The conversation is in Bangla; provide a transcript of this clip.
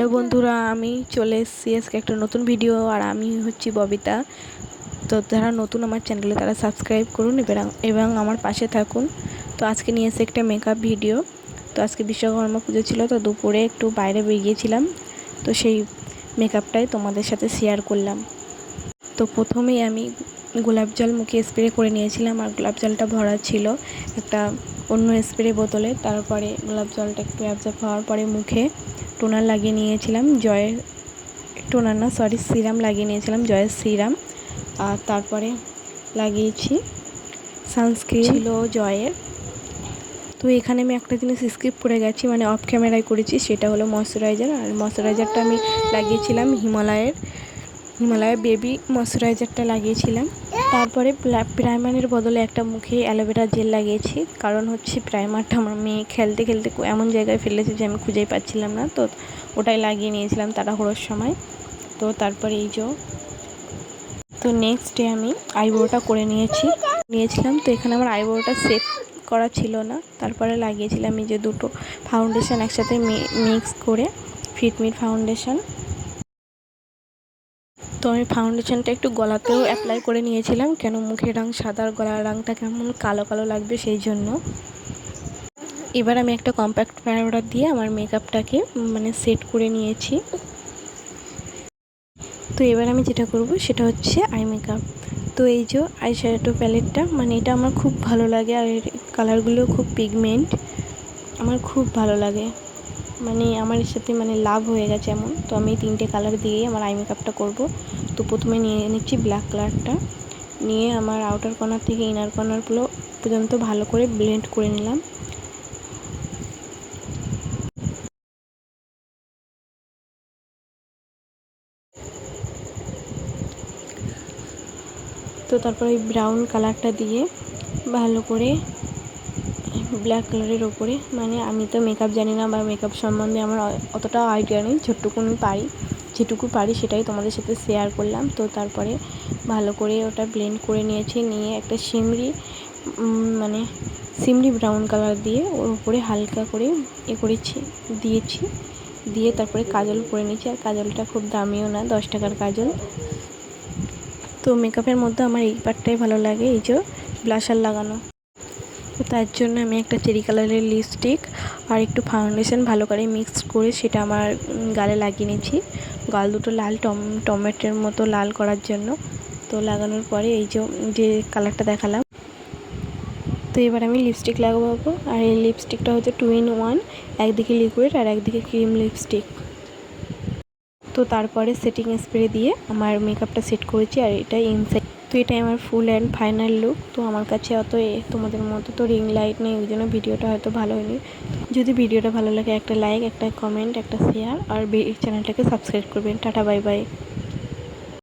হ্যালো বন্ধুরা, আমি চলে এসেছি আজকে একটা নতুন ভিডিও আর আমি হচ্ছি ববিতা। তো যারা নতুন আমার চ্যানেলে তারা সাবস্ক্রাইব করুন এবং আমার পাশে থাকুন। তো আজকে নিয়ে এসে একটা মেকআপ ভিডিও তো আজকে বিশ্বকর্মা পুজো ছিল, তো দুপুরে একটু বাইরে বেরিয়েছিলাম। তো সেই মেকআপটাই তোমাদের সাথে শেয়ার করলাম। তো প্রথমেই আমি গোলাপ জল মুখে স্প্রে করে নিয়েছিলাম আর গোলাপ জলটা ভরা ছিল। একটা অন্য স্প্রে বোতলে তারপরে গোলাপ জলটা একটু অ্যাবজর্ব হওয়ার পরে মুখে টোনার লাগিয়ে নিয়েছিলাম জয়ের টোনার না সরি সিরাম লাগিয়ে নিয়েছিলাম জয়ের সিরাম আর তারপরে লাগিয়েছি সানস্ক্রিন ছিল জয়ের। তো এখানে আমি একটা জিনিস স্কিপ করে গেছি মানে অফ ক্যামেরায় করেছি সেটা হলো ময়শ্চারাইজার আর ময়শ্চারাইজারটা আমি লাগিয়েছিলাম হিমালয়ের। হিমালয়ের বেবি ময়শ্চারাইজারটা লাগিয়েছিলাম। তারপরে প্রাইমারের বদলে একটা মুখে অ্যালোভেরা জেল লাগিয়েছি। কারণ হচ্ছে প্রাইমারটা আমার মেয়ে খেলতে খেলতে এমন জায়গায় ফেলেছে যে আমি খুঁজেই পাচ্ছিলাম না। তো ওটাই লাগিয়ে নিয়েছিলাম তাড়াহুড়োর সময়। তো তারপরে এই যে তো নেক্সট ডে আমি আইব্রোটা করে নিয়েছি। নিয়েছিলাম তো এখানে আমার আইব্রোটা সেট করা ছিল না। তারপরে লাগিয়েছিলাম এই যে দুটো ফাউন্ডেশন একসাথে মিক্স করে ফিটমিট ফাউন্ডেশন তো আমি ফাউন্ডেশনটা একটু গলাতেও অ্যাপ্লাই করে নিয়েছিলাম, কেন মুখের রঙ সাদার গলার রঙটা কেমন কালো কালো লাগবে সেই জন্য। এবার আমি একটা কম্প্যাক্ট পাউডার দিয়ে আমার মেকআপটাকে মানে সেট করে নিয়েছি। তো এবার আমি যেটা করব সেটা হচ্ছে আই মেকআপ তো এই যে আই শ্যাডো প্যালেটটা মানে এটা আমার খুব ভালো লাগে আর এর কালারগুলো খুব পিগমেন্ট আমার খুব ভালো লাগে। মানে আমার সাথে মানে লাভ হয়ে গেছে এমন। তো আমি তিনটে কালার দিয়েই আমার আই মেকআপটা করব। তো প্রথমে নিয়ে নিচ্ছি ব্ল্যাক কালারটা নিয়ে আমার আউটার কর্নার থেকে ইনার কর্নারগুলো পর্যন্ত ভালো করে ব্লেন্ড করে নিলাম। তো তারপরে ওই ব্রাউন কালারটা দিয়ে ভালো করে ব্ল্যাক কালারের ওপরে মানে আমি তো মেকআপ জানি না বা মেকআপ সম্বন্ধে আমার অতটা আইডিয়া নেই। ছোট্টুকু আমি পারি, যেটুকু পারি সেটাই তোমাদের সাথে শেয়ার করলাম। তো তারপরে ভালো করে ওটা ব্লেন্ড করে নিয়েছি। নিয়ে একটা সিমরি মানে সিমরি ব্রাউন কালার দিয়ে ওর উপরে হালকা করে এ করেছি, দিয়েছি। দিয়ে তারপরে কাজল করে নিয়েছি। আর কাজলটা খুব দামিও না, দশ টাকার কাজল। তো মেকআপের মধ্যে আমার এই পার্টটাই ভালো লাগে। এই যে ব্লাশার লাগানো। তো তার জন্য আমি একটা চেরি কালারের লিপস্টিক আর একটু ফাউন্ডেশন ভালো করে মিক্স করে সেটা আমার গালে লাগিয়ে নিয়েছি। গাল দুটো লাল টম, টমেটোর মতো লাল করার জন্য। তো লাগানোর পরে এই যে কালারটা দেখালাম। তো এবার আমি লিপস্টিক লাগাবো আর এই লিপস্টিকটা হচ্ছে টু ইন ওয়ান একদিকে লিকুইড আর একদিকে ক্রিম লিপস্টিক তো তারপরে সেটিং স্প্রে দিয়ে আমার মেকআপটা সেট করেছি আর এটা ইনসাইড তো এটাই আমার ফুল অ্যান্ড ফাইনাল লুক তো আমার কাছে অত এ তোমাদের মতো তো রিং লাইট নেই, ওই জন্য ভিডিওটা হয়তো ভালো হয়নি। যদি ভিডিওটা ভালো লাগে, একটা লাইক একটা কমেন্ট একটা শেয়ার আর চ্যানেলটাকে সাবস্ক্রাইব করবেন। Tata bye bye